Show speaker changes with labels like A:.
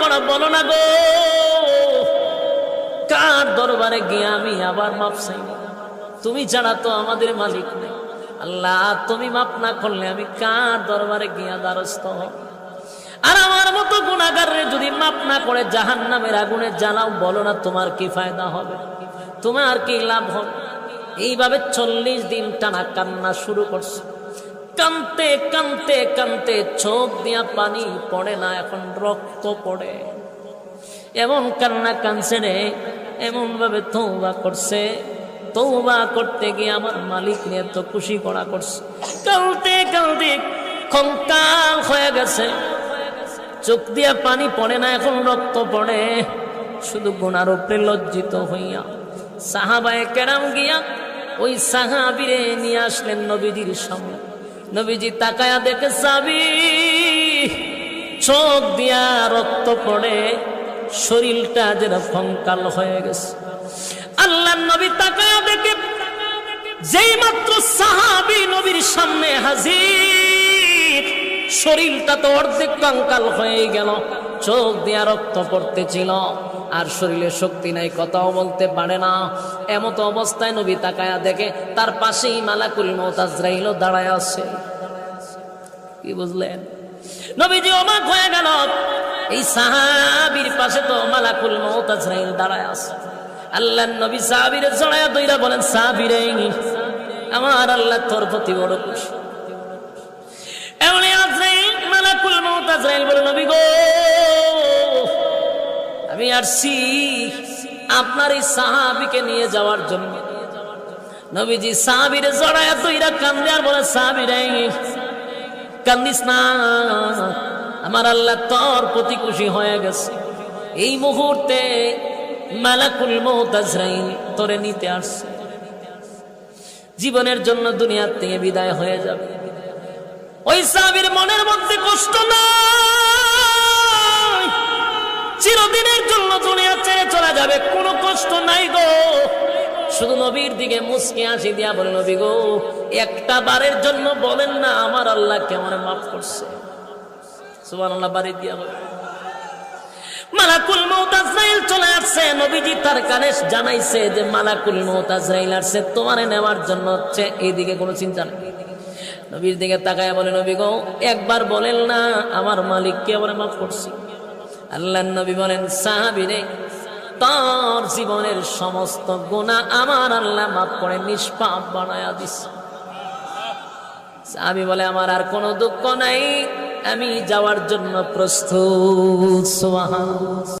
A: করো বলো না গো। কার দরবারে গিয়ে আমি আবার মাপ চাই? তুমি ছাড়া তো আমাদের মালিক নেই। আল্লাহ, তুমি মাপ না করলে আমি কার দরবারে গিয়া দ্বারস্থ আর আমার মতো গুণাগারে যদি মাপ না করে জাহান নামের আগুনে জ্বালাও, বলো না তোমার কি ফায়দা হবে? তোমার কি লাভ হবে? এইভাবে চল্লিশ দিন টানা কান্না শুরু করছে। কানতে কানতে কানতে চোখ দিয়া পানি পড়ে না, এখন রক্ত পড়ে। এমন কান্না কানছে রে এমন ভাবে তৌবা করছে। তৌবা করতে গিয়ে আমার মালিক নিয়ে তো খুশি করা করছে। কালতে কালতে কঙ্কাল হয়ে গেছে। চোখ দিয়া পানি পড়ে না, এখন রক্ত পড়ে। শুধু গুণার উপরে লজ্জিত হইয়া সাহাবায় কেরাম গিয়া ওই সাহাবিরে নিয়ে আসলেন নবীজির সামনে। নবীজি তাকায়া দেখে, সাবি, চোখ দিয়া রক্ত পড়ে, শরীরটা যেন ফঙ্কাল হয়ে গেছে। আল্লাহ নবী তাকায়া দেখে, যেই মাত্র সাহাবি নবীর সামনে হাজির, শরীরটা তো অর্ধেক কঙ্কাল হয়ে গেল, চোখ দিয়া রক্ত পড়তেছিল, আর শরীরে শক্তি নাই, কথাও বলতে পারে না। এমতো অবস্থায় নবী তাকায়া দেখে, তার পাশেই মালাকুল মৌতাজরাইল দাঁড়ায় আছে। কি বুঝলেন? নবীজি অবাক হয়ে গেল। এই সাহাবির পাশে তো মালাকুল মৌতাজরাইল দাঁড়ায় আছে। আল্লাহ নবী সাহাবিরে জড়ায়া দইরা বলেন, সাহাবিরে, আমার আল্লাহ তোর প্রতি বড় খুশি। এমন আজরাইল, মালাকুল মউত আজরাইল বলে, নবী গো, আমি আসছি আপনার এই সাহাবিকে নিয়ে যাওয়ার জন্য। নবীজি সাহাবিরে জড়ায়া তৈরা কান্দে আর বলে, সাহাবিরে কান্দিস না। আমার আল্লাহ তোর প্রতি খুশি হয়ে গেছে। এই মুহূর্তে মালাকুল মউত আজরাইল তোরে নিতে আসছে। জীবনের জন্য দুনিয়ার থেকে বিদায় হয়ে যাবে। ওই সাহাবীর মনের মধ্যে কষ্ট নাই। চিরদিনের জন্য দুনিয়া ছেড়ে চলে যাবে। কোনো কষ্ট নাই গো। শুধু নবীর দিকে মুসকে হাসি দিয়া বলে, নবী গো, একটা বারের জন্য বলেন না, আমার আল্লাহ কেমন মাফ করছে। সুবান আল্লাহ বাড়ি দিয়া বলে। চলে আসছে। নবীজি তার জানাইছে যে নেওয়ার জন্য হচ্ছে এইদিকে কোনো চিন্তা নেই। নবীর দিকে গো, একবার বলেন না, আমার মালিককে বলে মাফ করছি। আল্লাহ নবী বলেন সাহাবিরে তোর জীবনের সমস্ত গুণা আমার আল্লাহ মাফ করে, নিষ্পাপ বানায়া দিস আমি বলে, আমার আর কোনো দুঃখ নাই, আমি যাওয়ার জন্য প্রস্তুত।